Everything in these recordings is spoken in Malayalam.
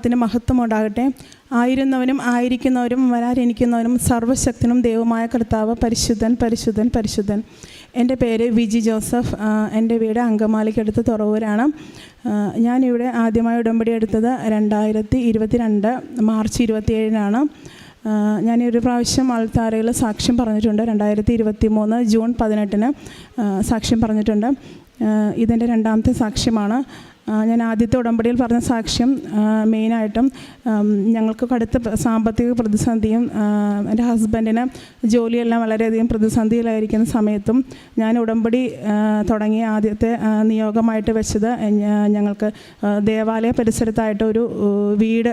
ദൈവനാമത്തിന് മഹത്വം ഉണ്ടാകട്ടെ. ആയിരുന്നവനും ആയിരിക്കുന്നവരും വരാനിരിക്കുന്നവനും സർവശക്തനും ദൈവമായ കർത്താവ് പരിശുദ്ധൻ പരിശുദ്ധൻ പരിശുദ്ധൻ. എന്റെ പേര് വിജി ജോസഫ്. എന്റെ വീട് അങ്കമാലിക്കടുത്ത് തുറവൂരാണ്. ഞാനിവിടെ ആദ്യമായി ഉടമ്പടി എടുത്തത് രണ്ടായിരത്തി ഇരുപത്തി രണ്ട് മാർച്ച് ഇരുപത്തിയേഴിനാണ്. ഞാൻ ഒരു പ്രാവശ്യം ആൾത്താരയിൽ സാക്ഷ്യം പറഞ്ഞിട്ടുണ്ട്. രണ്ടായിരത്തി ഇരുപത്തി മൂന്ന് ജൂൺ പതിനെട്ടിന് സാക്ഷ്യം പറഞ്ഞിട്ടുണ്ട്. ഇതിന്റെ രണ്ടാമത്തെ സാക്ഷ്യമാണ്. ഞാൻ ആദ്യത്തെ ഉടമ്പടിയിൽ പറഞ്ഞ സാക്ഷ്യം മെയിനായിട്ടും ഞങ്ങൾക്ക് കടുത്ത സാമ്പത്തിക പ്രതിസന്ധിയും എന്റെ ഹസ്ബൻഡിന് ജോലിയെല്ലാം വളരെയധികം പ്രതിസന്ധിയിലായിരിക്കുന്ന സമയത്തും ഞാൻ ഉടമ്പടി തുടങ്ങി തുടങ്ങിയ ആദ്യത്തെ നിയോഗമായിട്ട് വെച്ചത് ഞങ്ങൾക്ക് ദേവാലയ പരിസരത്തായിട്ട് ഒരു വീട്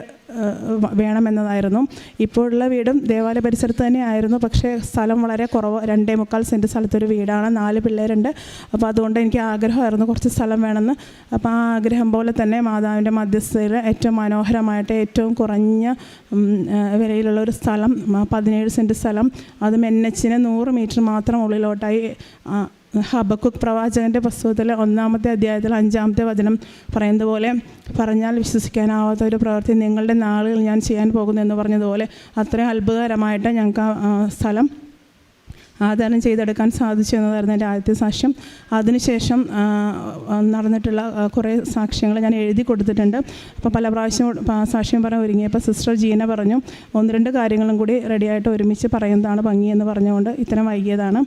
വേണമെന്നതായിരുന്നു. ഇപ്പോഴുള്ള വീടും ദേവാലയ പരിസരത്ത് തന്നെയായിരുന്നു. പക്ഷേ സ്ഥലം വളരെ കുറവ്. രണ്ടേ മുക്കാൽ സെന്റ് സ്ഥലത്തൊരു വീടാണ്. നാല് പിള്ളേരുണ്ട്. അപ്പോൾ അതുകൊണ്ട് എനിക്ക് ആഗ്രഹമായിരുന്നു കുറച്ച് സ്ഥലം വേണമെന്ന്. അപ്പോൾ ആ ആഗ്രഹം പോലെ തന്നെ മാതാവിന്റെ മധ്യസ്ഥയിൽ ഏറ്റവും മനോഹരമായിട്ട് ഏറ്റവും കുറഞ്ഞ വിലയിലുള്ള ഒരു സ്ഥലം പതിനേഴ് സെന്റ് സ്ഥലം. അതും എൻ എച്ചിന് നൂറ് മീറ്റർ മാത്രം ഉള്ളിലോട്ടായി ഹബക്കുക് പ്രവാചകന്റെ പുസ്തകത്തിലെ ഒന്നാമത്തെ അധ്യായത്തിൽ അഞ്ചാമത്തെ വചനം പറയുന്നത് പോലെ പറഞ്ഞാൽ വിശ്വസിക്കാനാവാത്ത ഒരു പ്രവൃത്തി നിങ്ങളുടെ നാളുകൾ ഞാൻ ചെയ്യാൻ പോകുന്നു എന്ന് പറഞ്ഞതുപോലെ അത്രയും അത്ഭുതകരമായിട്ട് ഞങ്ങൾക്ക് സ്ഥലം ആധാരം ചെയ്തെടുക്കാൻ സാധിച്ചു എന്നതായിരുന്നു എന്റെ ആദ്യത്തെ സാക്ഷ്യം. അതിനുശേഷം നടന്നിട്ടുള്ള കുറേ സാക്ഷ്യങ്ങൾ ഞാൻ എഴുതി കൊടുത്തിട്ടുണ്ട്. അപ്പോൾ പല പ്രാവശ്യം സാക്ഷ്യം പറഞ്ഞ് ഒരുങ്ങിയപ്പോൾ സിസ്റ്റർ ജീന പറഞ്ഞു ഒന്ന് രണ്ട് കാര്യങ്ങളും കൂടി റെഡിയായിട്ട് ഒരുമിച്ച് പറയുന്നതാണ് ഭംഗി എന്ന് പറഞ്ഞുകൊണ്ട് ഇത്തരം വൈകിയതാണ്.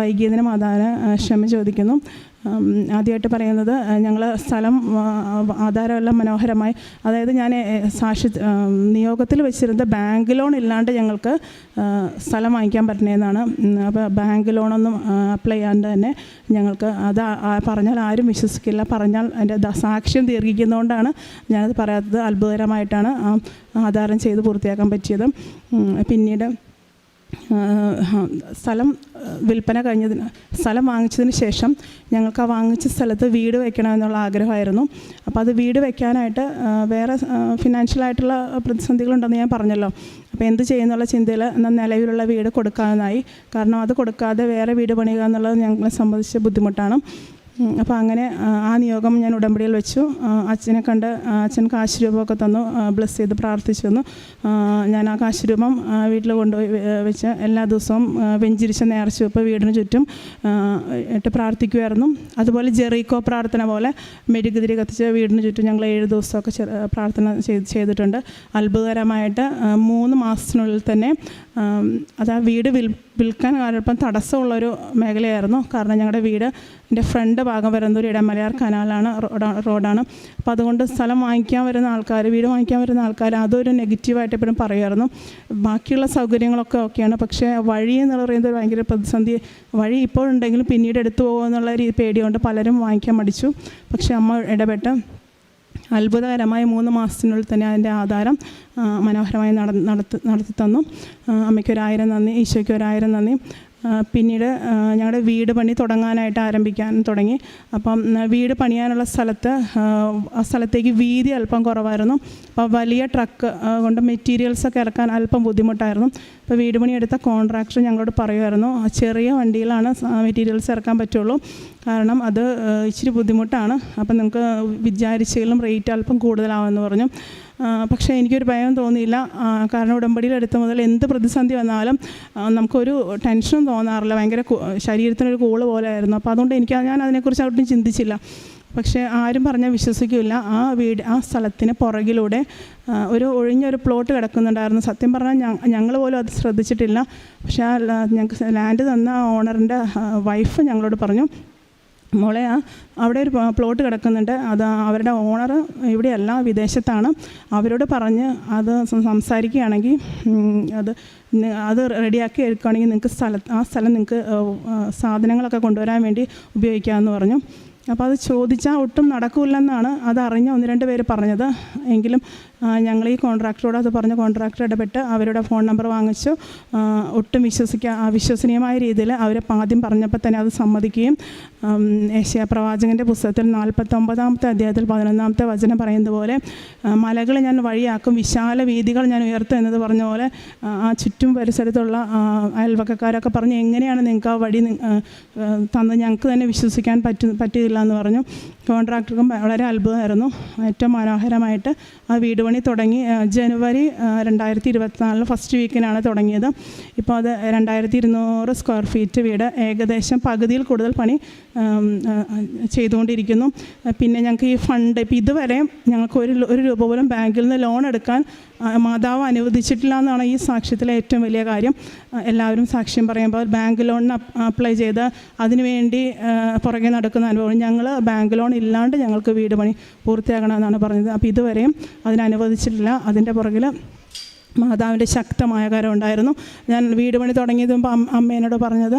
വൈകിയതിന് മാതാവിന് ക്ഷമ ചോദിക്കുന്നു. ആദ്യമായിട്ട് പറയുന്നത് ഞങ്ങൾ സ്ഥലം ആധാരമെല്ലാം മനോഹരമായി. അതായത് ഞാൻ സാക്ഷി നിയോഗത്തിൽ വെച്ചിരുന്ന ബാങ്ക് ലോൺ ഇല്ലാണ്ട് ഞങ്ങൾക്ക് സ്ഥലം വാങ്ങിക്കാൻ പറ്റണേന്നാണ്. അപ്പോൾ ബാങ്ക് ലോണൊന്നും അപ്ലൈ ചെയ്യാണ്ട് തന്നെ ഞങ്ങൾക്ക് അത് പറഞ്ഞാൽ ആരും വിശ്വസിക്കില്ല. പറഞ്ഞാൽ എന്റെ സാക്ഷ്യം ദീർഘിക്കുന്നതുകൊണ്ടാണ് ഞാനത് പറയാത്തത് അത്ഭുതകരമായിട്ടാണ് ആധാരം ചെയ്ത് പൂർത്തിയാക്കാൻ പറ്റിയത്. പിന്നീട് സ്ഥലം വിൽപ്പന കഴിഞ്ഞതിന് സ്ഥലം വാങ്ങിച്ചതിന് ശേഷം ഞങ്ങൾക്ക് ആ വാങ്ങിച്ച സ്ഥലത്ത് വീട് വെക്കണമെന്നുള്ള ആഗ്രഹമായിരുന്നു. അപ്പോൾ അത് വീട് വെക്കാനായിട്ട് വേറെ ഫിനാൻഷ്യലായിട്ടുള്ള പ്രതിസന്ധികളുണ്ടെന്ന് ഞാൻ പറഞ്ഞല്ലോ. അപ്പോൾ എന്ത് ചെയ്യുന്നുള്ള ചിന്തയിൽ എന്നാൽ നിലവിലുള്ള വീട് കൊടുക്കാമെന്നായി കാരണം അത് കൊടുക്കാതെ വേറെ വീട് പണിയുക എന്നുള്ളത് ഞങ്ങളെ സംബന്ധിച്ച് ബുദ്ധിമുട്ടാണ്. അപ്പോൾ അങ്ങനെ ആ, നിയോഗം ഞാൻ ഉടമ്പടിയിൽ വെച്ചു. അച്ഛനെ കണ്ട് അച്ഛൻ കാശ് രൂപമൊക്കെ തന്നു ബ്ലസ് ചെയ്ത് പ്രാർത്ഥിച്ചു തന്നു. ഞാൻ ആ കാശ് രൂപം വീട്ടിൽ കൊണ്ടുപോയി വെച്ച് എല്ലാ ദിവസവും വെഞ്ചിരിച്ച നേർച്ച വെപ്പ് വീടിന് ചുറ്റും ഇട്ട് പ്രാർത്ഥിക്കുമായിരുന്നു അതുപോലെ ജെറീക്കോ പ്രാർത്ഥന പോലെ മെഴുകുതിരി കത്തിച്ച് വീടിന് ചുറ്റും ഞങ്ങൾ ഏഴ് ദിവസമൊക്കെ പ്രാർത്ഥന ചെയ്ത് ചെയ്തിട്ടുണ്ട്. അത്ഭുതകരമായിട്ട് മൂന്ന് മാസത്തിനുള്ളിൽ തന്നെ അത് ആ വീട് വിൽ വിൽക്കാൻ അല്പം തടസ്സമുള്ളൊരു മേഖലയായിരുന്നു. കാരണം ഞങ്ങളുടെ വീട് എന്റെ ഫ്രണ്ട് ഭാഗം വരുന്ന ഒരു ഇടമലയാർ കനാലാണ് റോഡ് റോഡാണ്. അപ്പോൾ അതുകൊണ്ട് സ്ഥലം വാങ്ങിക്കാൻ വരുന്ന ആൾക്കാർ വീട് വാങ്ങിക്കാൻ വരുന്ന ആൾക്കാർ അതൊരു നെഗറ്റീവായിട്ട് എപ്പോഴും പറയുമായിരുന്നു. ബാക്കിയുള്ള സൗകര്യങ്ങളൊക്കെ ഓക്കെയാണ്. പക്ഷേ വഴി എന്ന് പറയുന്നത് ഭയങ്കര പ്രതിസന്ധി വഴി ഇപ്പോഴുണ്ടെങ്കിലും പിന്നീട് എടുത്തു പോകുമെന്നുള്ള പേടിയുണ്ട് പലരും വാങ്ങിക്കാൻ മടിച്ചു. പക്ഷേ അമ്മ ഇടപെട്ട് അത്ഭുതകരമായി മൂന്ന് മാസത്തിനുള്ളിൽ തന്നെ അതിന്റെ ആധാരം മനോഹരമായി നട നടത്തി നടത്തി തന്നു അമ്മയ്ക്കൊരായിരം നന്ദി ഈശോയ്ക്ക് ഒരായിരം നന്ദി. പിന്നീട് ഞങ്ങളുടെ വീട് പണി തുടങ്ങാനായിട്ട് ആരംഭിക്കാൻ തുടങ്ങി. അപ്പം വീട് പണിയാനുള്ള സ്ഥലത്ത് ആ, സ്ഥലത്തേക്ക് വീതി അല്പം കുറവായിരുന്നു. അപ്പോൾ വലിയ ട്രക്ക് കൊണ്ട് മെറ്റീരിയൽസൊക്കെ ഇറക്കാൻ അല്പം ബുദ്ധിമുട്ടായിരുന്നു. അപ്പോൾ വീട് പണി എടുത്ത കോൺട്രാക്ടർ ഞങ്ങളോട് പറയുമായിരുന്നു "ആ, ചെറിയ വണ്ടിയിലാണ് മെറ്റീരിയൽസ് ഇറക്കാൻ പറ്റുള്ളൂ. കാരണം അത് ഇച്ചിരി ബുദ്ധിമുട്ടാണ്. അപ്പം നിങ്ങൾക്ക് വിചാരിച്ചതിലും റേറ്റ് അല്പം കൂടുതലാവുമെന്ന് പറഞ്ഞു. പക്ഷേ എനിക്കൊരു ഭയം തോന്നിയില്ല. കാരണം ഉടമ്പടിയിലെടുത്ത മുതൽ എന്ത് പ്രതിസന്ധി വന്നാലും നമുക്കൊരു ടെൻഷനും തോന്നാറില്ല. ഭയങ്കര ശരീരത്തിനൊരു കൂൾ പോലെ ആയിരുന്നു അപ്പോൾ അതുകൊണ്ട് എനിക്ക് ഞാൻ അതിനെക്കുറിച്ച് ഒട്ടും ചിന്തിച്ചില്ല. പക്ഷേ ആരും പറഞ്ഞാൽ വിശ്വസിക്കില്ല. ആ വീട് ആ സ്ഥലത്തിന് പുറകിലൂടെ ഒരു ഒഴിഞ്ഞൊരു പ്ലോട്ട് കിടക്കുന്നുണ്ടായിരുന്നു. സത്യം പറഞ്ഞാൽ ഞങ്ങൾ പോലും അത് ശ്രദ്ധിച്ചിട്ടില്ല. പക്ഷേ ആ ഞങ്ങൾക്ക് ലാൻഡ് തന്ന ഓണറിന്റെ വൈഫ് ഞങ്ങളോട് പറഞ്ഞു മോളെ അവിടെ ഒരു പ്ലോട്ട് കിടക്കുന്നുണ്ട്. അത് അവരുടെ ഓണർ ഇവിടെയല്ല വിദേശത്താണ്. അവരോട് പറഞ്ഞ് അത് സംസാരിക്കുകയാണെങ്കിൽ അത് അത് റെഡിയാക്കി എടുക്കുകയാണെങ്കിൽ നിങ്ങൾക്ക് സ്ഥല ആ സ്ഥലം നിങ്ങൾക്ക് സാധനങ്ങളൊക്കെ കൊണ്ടുവരാൻ വേണ്ടി ഉപയോഗിക്കാമെന്ന് പറഞ്ഞു. അപ്പോൾ അത് ചോദിച്ചാൽ ഒട്ടും നടക്കില്ലെന്നാണ് അതറിഞ്ഞ ഒന്ന് രണ്ട് പേര് പറഞ്ഞത്. എങ്കിലും ഞങ്ങൾ ഈ കോൺട്രാക്ടറോട് അത് പറഞ്ഞ് കോൺട്രാക്ടർ ഇടപെട്ട് അവരുടെ ഫോൺ നമ്പർ വാങ്ങിച്ചു. ഒട്ടും വിശ്വസിക്കാൻ അവിശ്വസനീയമായ രീതിയിൽ അവർ ആദ്യം പറഞ്ഞപ്പോൾ തന്നെ അത് സമ്മതിക്കുകയും ഏഷ്യാ പ്രവാചകന്റെ പുസ്തകത്തിൽ നാൽപ്പത്തൊമ്പതാമത്തെ അധ്യായത്തിൽ പതിനൊന്നാമത്തെ വചനം പറയുന്നത് പോലെ മലകൾ ഞാൻ വഴിയാക്കും വിശാല വീതികൾ ഞാൻ ഉയർത്തും എന്നത് പറഞ്ഞ പോലെ ആ, ചുറ്റും പരിസരത്തുള്ള അയൽവക്കക്കാരൊക്കെ പറഞ്ഞു എങ്ങനെയാണ് നിങ്ങൾക്ക് ആ വഴി നി- ആ, ആ, തന്നത്? ഞങ്ങൾക്ക് തന്നെ വിശ്വസിക്കാൻ പറ്റു പറ്റിയില്ല എന്ന് പറഞ്ഞു. കോൺട്രാക്ടർക്കും വളരെ അത്ഭുതമായിരുന്നു. ഏറ്റവും മനോഹരമായിട്ട് ആ വീട് തുടങ്ങി ജനുവരി രണ്ടായിരത്തി ഇരുപത്തിനാലിൽ ഫസ്റ്റ് വീക്കിനാണ് തുടങ്ങിയത്. ഇപ്പോൾ അത് രണ്ടായിരത്തി ഇരുന്നൂറ് സ്ക്വയർ ഫീറ്റ് വീട് ഏകദേശം പകുതിയിൽ കൂടുതൽ പണി ചെയ്തുകൊണ്ടിരിക്കുന്നു. പിന്നെ ഞങ്ങൾക്ക് ഈ ഫണ്ട് ഇതുവരെ ഞങ്ങൾക്ക് ഒരു ഒരു രൂപ പോലും ബാങ്കിൽ നിന്ന് ലോൺ എടുക്കാൻ മാതാവ് അനുവദിച്ചിട്ടില്ല എന്നാണ് ഈ സാക്ഷ്യത്തിലെ ഏറ്റവും വലിയ കാര്യം. എല്ലാവരും സാക്ഷ്യം പറയുമ്പോൾ ബാങ്ക് ലോണിന് അപ്ലൈ ചെയ്ത് അതിനുവേണ്ടി പുറകെ നടക്കുന്ന അനുഭവം. ഞങ്ങൾ ബാങ്ക് ലോൺ ഇല്ലാണ്ട് ഞങ്ങൾക്ക് വീട് പണി പൂർത്തിയാക്കണമെന്നാണ് പറഞ്ഞത്. അപ്പോൾ ഇതുവരെയും അതിനനുവദിച്ചിട്ടില്ല അതിന്റെ പുറകിൽ മാതാവിന്റെ ശക്തമായ കരം ഉണ്ടായിരുന്നു. ഞാൻ വീട് പണി തുടങ്ങിയതും അമ്മേനോട് അമ്മ അമ്മ പറഞ്ഞത്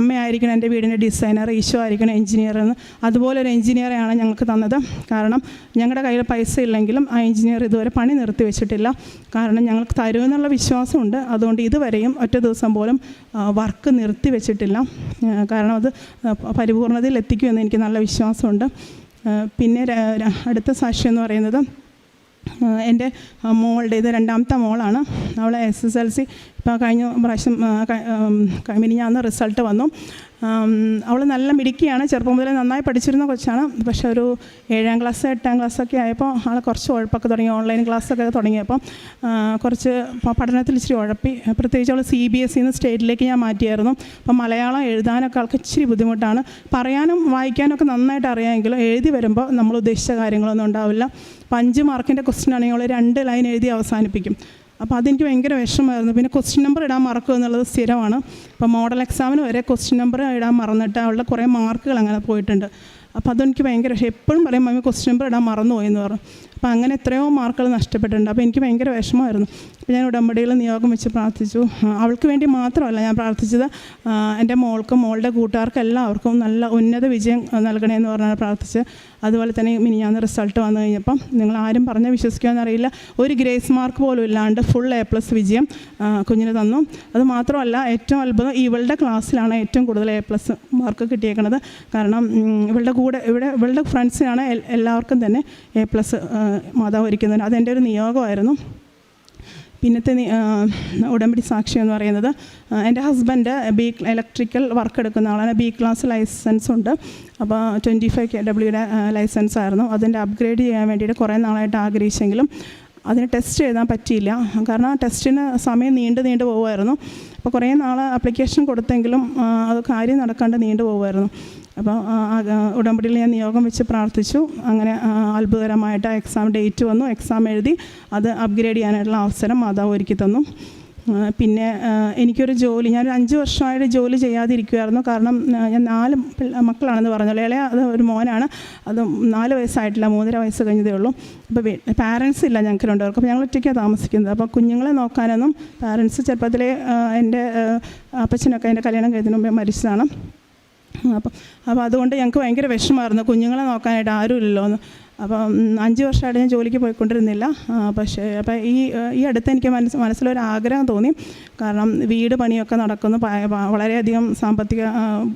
അമ്മയായിരിക്കണം എന്റെ വീടിന്റെ ഡിസൈനർ ഈശോ ആയിരിക്കണം എഞ്ചിനീയർ എന്ന്. അതുപോലെ ഒരു എഞ്ചിനീയറെയാണ് ഞങ്ങൾക്ക് തന്നത്. കാരണം ഞങ്ങളുടെ കയ്യിൽ പൈസ ഇല്ലെങ്കിലും ആ എഞ്ചിനീയർ ഇതുവരെ പണി നിർത്തി വെച്ചിട്ടില്ല. കാരണം ഞങ്ങൾക്ക് തരുമെന്നുള്ള വിശ്വാസമുണ്ട്. അതുകൊണ്ട് ഇതുവരെയും ഒറ്റ ദിവസം പോലും വർക്ക് നിർത്തി വെച്ചിട്ടില്ല. കാരണം അത് പരിപൂർണതയിൽ എത്തിക്കുമെന്ന് എനിക്ക് നല്ല വിശ്വാസമുണ്ട്. പിന്നെ അടുത്ത സാക്ഷ്യം എന്ന് പറയുന്നത് എന്റെ മോളുടെ ഇത് രണ്ടാമത്തെ മോളാണ്. അവൾ എസ് എസ് എൽ സി ഇപ്പോൾ കഴിഞ്ഞ പ്രാവശ്യം മിനിഞ്ഞാന്ന് റിസൾട്ട് വന്നു. അവൾ നല്ല മിടുക്കിയാണ്. ചെറുപ്പം മുതലേ നന്നായി പഠിച്ചിരുന്ന കൊച്ചാണ്. പക്ഷേ ഒരു ഏഴാം ക്ലാസ് എട്ടാം ക്ലാസ്സൊക്കെ ആയപ്പോൾ ആൾ കുറച്ച് ഉഴപ്പൊക്കെ തുടങ്ങി. ഓൺലൈൻ ക്ലാസ്സൊക്കെ തുടങ്ങിയപ്പോൾ കുറച്ച് പഠനത്തിൽ ഇച്ചിരി ഉഴപ്പി. പ്രത്യേകിച്ച് അവൾ സി ബി എസ് സിന്ന് സ്റ്റേറ്റിലേക്ക് ഞാൻ മാറ്റിയായിരുന്നു. അപ്പം മലയാളം എഴുതാനൊക്കെ ആൾക്ക് ഇച്ചിരി ബുദ്ധിമുട്ടാണ്. പറയാനും വായിക്കാനൊക്കെ നന്നായിട്ട് അറിയാമെങ്കിലും എഴുതി വരുമ്പോൾ നമ്മൾ ഉദ്ദേശിച്ച കാര്യങ്ങളൊന്നും ഉണ്ടാവില്ല. അപ്പം അഞ്ച് മാർക്കിന്റെ ക്വസ്റ്റ്യൻ ആണെങ്കിൽ അവൾ രണ്ട് ലൈൻ എഴുതി അവസാനിപ്പിക്കും. അപ്പോൾ അതെനിക്ക് ഭയങ്കര വിഷമമായിരുന്നു. പിന്നെ ക്വസ്റ്റ്യൻ നമ്പർ ഇടാൻ മറക്കുക എന്നുള്ളത് സ്ഥിരമാണ്. അപ്പോൾ മോഡൽ എക്സാമിന് വരെ ക്വസ്റ്റ്യൻ നമ്പർ ഇടാൻ മറന്നിട്ട് അവളുടെ കുറേ മാർക്കുകൾ അങ്ങനെ പോയിട്ടുണ്ട്. അപ്പോൾ അതെനിക്ക് ഭയങ്കര എപ്പോഴും പറയും മമ്മി ക്വസ്റ്റ്യൻ നമ്പർ ഇടാൻ മറന്നുപോയെന്ന് പറഞ്ഞു. അപ്പോൾ അങ്ങനെ എത്രയോ മാർക്കുകൾ നഷ്ടപ്പെട്ടിട്ടുണ്ട്. അപ്പോൾ എനിക്ക് ഭയങ്കര വിഷമമായിരുന്നു. അപ്പോൾ ഞാൻ ഉടമ്പടിയിൽ നിയോഗം വെച്ച് പ്രാർത്ഥിച്ചു. അവൾക്ക് വേണ്ടി മാത്രമല്ല ഞാൻ പ്രാർത്ഥിച്ചത് എന്റെ മോൾക്കും മോളുടെ കൂട്ടുകാർക്കും എല്ലാവർക്കും നല്ല ഉന്നത വിജയം നൽകണമെന്ന് പറഞ്ഞാണ് പ്രാർത്ഥിച്ച് അതുപോലെ തന്നെ മിനിഞ്ഞാന്ന് റിസൾട്ട് വന്നു കഴിഞ്ഞപ്പം നിങ്ങൾ ആരും പറഞ്ഞ് വിശ്വസിക്കുമെന്നറിയില്ല ഒരു ഗ്രേസ് മാർക്ക് പോലും ഇല്ലാണ്ട് ഫുൾ എ പ്ലസ് വിജയം കുഞ്ഞിന് തന്നു. അത് മാത്രമല്ല ഏറ്റവും അത്ഭുതം ഇവളുടെ ക്ലാസ്സിലാണ് ഏറ്റവും കൂടുതൽ എ പ്ലസ് മാർക്ക് കിട്ടിയേക്കുന്നത് കാരണം ഇവളുടെ കൂടെ ഇവിടെ ഇവളുടെ ഫ്രണ്ട്സിനാണ് എല്ലാവർക്കും തന്നെ എ പ്ലസ് മാതാവ് ഒരുക്കുന്നത് അതെന്റെ ഒരു നിയോഗമായിരുന്നു. പിന്നത്തെ ഉടമ്പടി സാക്ഷി എന്ന് പറയുന്നത് എന്റെ ഹസ്ബൻഡ് ബി ഇലക്ട്രിക്കൽ വർക്ക് എടുക്കുന്ന ആളാണ്. ബി ക്ലാസ് ലൈസൻസ് ഉണ്ട്. അപ്പോൾ ട്വന്റി ഫൈവ് കെ ഡബ്ല്യൂടെ ലൈസൻസ് ആയിരുന്നു. അതിന്റെ അപ്ഗ്രേഡ് ചെയ്യാൻ വേണ്ടിയിട്ട് കുറേ നാളായിട്ട് ആഗ്രഹിച്ചെങ്കിലും അതിന് ടെസ്റ്റ് എഴുതാൻ പറ്റിയില്ല. കാരണം ടെസ്റ്റിന് സമയം നീണ്ടു നീണ്ടു പോകുമായിരുന്നു അപ്പോൾ കുറേ നാൾ ആപ്ലിക്കേഷൻ കൊടുത്തെങ്കിലും അത് കാര്യം നടക്കാണ്ട് നീണ്ടു പോകുമായിരുന്നു അപ്പോൾ ഉടമ്പടിയിൽ ഞാൻ നിയോഗം വെച്ച് പ്രാർത്ഥിച്ചു. അങ്ങനെ അത്ഭുതകരമായിട്ട് എക്സാം ഡേറ്റ് വന്നു. എക്സാം എഴുതി അത് അപ്ഗ്രേഡ് ചെയ്യാനായിട്ടുള്ള അവസരം മാതാവ് ഒരുക്കി തന്നു. പിന്നെ എനിക്കൊരു ജോലി ഞാനൊരു അഞ്ച് വർഷമായിട്ട് ജോലി ചെയ്യാതിരിക്കുമായിരുന്നു കാരണം ഞാൻ നാല് മക്കളാണെന്ന് പറഞ്ഞല്ലോ. ഇളയ അത് ഒരു മോനാണ്. അത് നാല് വയസ്സായിട്ടില്ല മൂന്നര വയസ്സ് കഴിഞ്ഞതേ ഉള്ളൂ. അപ്പോൾ പാരൻസ് ഇല്ല ഞങ്ങൾക്ക് രണ്ടുപേർക്ക്. അപ്പോൾ ഞങ്ങൾ ഒറ്റയ്ക്കാണ് താമസിക്കുന്നത്. അപ്പോൾ കുഞ്ഞുങ്ങളെ നോക്കാനൊന്നും പാരൻസ് ചെറുപ്പത്തിലെ എന്റെ അപ്പച്ചനൊക്കെ എന്റെ കല്യാണം കഴിഞ്ഞതിന് മുമ്പേ മരിച്ചതാണ്. അപ്പം അപ്പോൾ അതുകൊണ്ട് ഞങ്ങൾക്ക് ഭയങ്കര വിഷമമായിരുന്നു. കുഞ്ഞുങ്ങളെ നോക്കാനായിട്ട് ആരുമില്ലല്ലോ എന്ന് അപ്പം അഞ്ച് വർഷമായിട്ട് ഞാൻ ജോലിക്ക് പോയിക്കൊണ്ടിരുന്നില്ല. പക്ഷേ അപ്പം ഈ ഈ അടുത്ത് എനിക്ക് മനസ്സ് മനസ്സിലൊരു ആഗ്രഹം തോന്നി. കാരണം വീട് പണിയൊക്കെ നടക്കുന്നു. വളരെയധികം സാമ്പത്തിക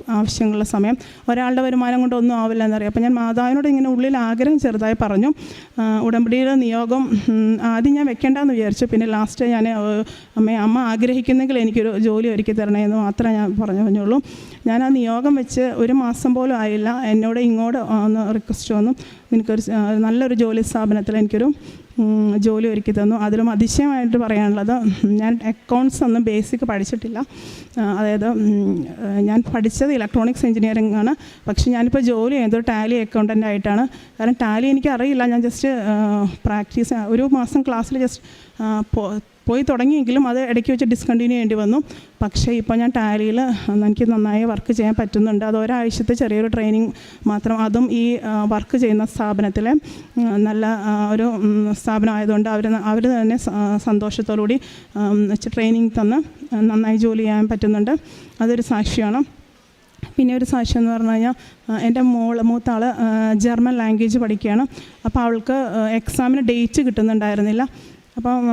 ആവശ്യങ്ങളുള്ള സമയം. ഒരാളുടെ വരുമാനം കൊണ്ടൊന്നും ആവില്ല എന്നറിയാം അപ്പം ഞാൻ മാതാവിനോട് ഇങ്ങനെ ഉള്ളിൽ ആഗ്രഹം ചെറുതായി പറഞ്ഞു. ഉടമ്പടിയുടെ നിയോഗം ആദ്യം ഞാൻ വെക്കേണ്ടെന്ന് വിചാരിച്ചു. പിന്നെ ലാസ്റ്റ് ഞാൻ അമ്മ അമ്മ ആഗ്രഹിക്കുന്നെങ്കിൽ എനിക്കൊരു ജോലി ഒരുക്കി തരണേ എന്ന് മാത്രമേ ഞാൻ പറഞ്ഞു പറഞ്ഞുള്ളൂ. ഞാൻ ആ നിയോഗം വെച്ച് ഒരു മാസം പോലും ആയില്ല. എന്നോട് ഇങ്ങോട്ട് ഒന്ന് റിക്വസ്റ്റ് വന്നു. നിനക്കൊരു നല്ലൊരു ജോലി സ്ഥാപനത്തിൽ എനിക്കൊരു ജോലി ഒരുക്കി തന്നു. അതിലും അതിശയമായിട്ട് പറയാനുള്ളത് ഞാൻ അക്കൗണ്ട്സ് ഒന്നും ബേസിക് പഠിച്ചിട്ടില്ല. അതായത് ഞാൻ പഠിച്ചത് ഇലക്ട്രോണിക്സ് എഞ്ചിനീയറിംഗ് ആണ്. പക്ഷേ ഞാനിപ്പോൾ ജോലി ചെയ്തത് ടാലി അക്കൗണ്ടന്റ് ആയിട്ടാണ്. കാരണം ടാലി എനിക്ക് അറിയില്ല ഞാൻ ജസ്റ്റ് പ്രാക്ടീസ് ഒരു മാസം ക്ലാസ്സിൽ ജസ്റ്റ് പോയി തുടങ്ങിയെങ്കിലും അത് ഇടയ്ക്ക് വെച്ച് ഡിസ്കണ്ടിന്യൂ ചെയ്യേണ്ടി വന്നു. പക്ഷേ ഇപ്പോൾ ഞാൻ ടാലിയിൽ എനിക്ക് നന്നായി വർക്ക് ചെയ്യാൻ പറ്റുന്നുണ്ട്. അത് ഒരാഴ്ചത്തെ ചെറിയൊരു ട്രെയിനിങ് മാത്രം. അതും ഈ വർക്ക് ചെയ്യുന്ന സ്ഥാപനത്തിലെ നല്ല ഒരു സ്ഥാപനം സ്ഥാപനമായതുകൊണ്ട് അവർ അവർ തന്നെ സന്തോഷത്തോടുകൂടി ട്രെയിനിങ് തന്ന് നന്നായി ജോലി ചെയ്യാൻ പറ്റുന്നുണ്ട്. അതൊരു സാക്ഷിയാണ്. പിന്നെ ഒരു സാക്ഷ്യം എന്ന് പറഞ്ഞു കഴിഞ്ഞാൽ എന്റെ മോൾ മൂത്ത ആൾ ജർമ്മൻ ലാംഗ്വേജ് പഠിക്കുകയാണ്. അപ്പോൾ അവൾക്ക് എക്സാമിന് ഡേറ്റ് കിട്ടുന്നുണ്ടായിരുന്നില്ല. അപ്പം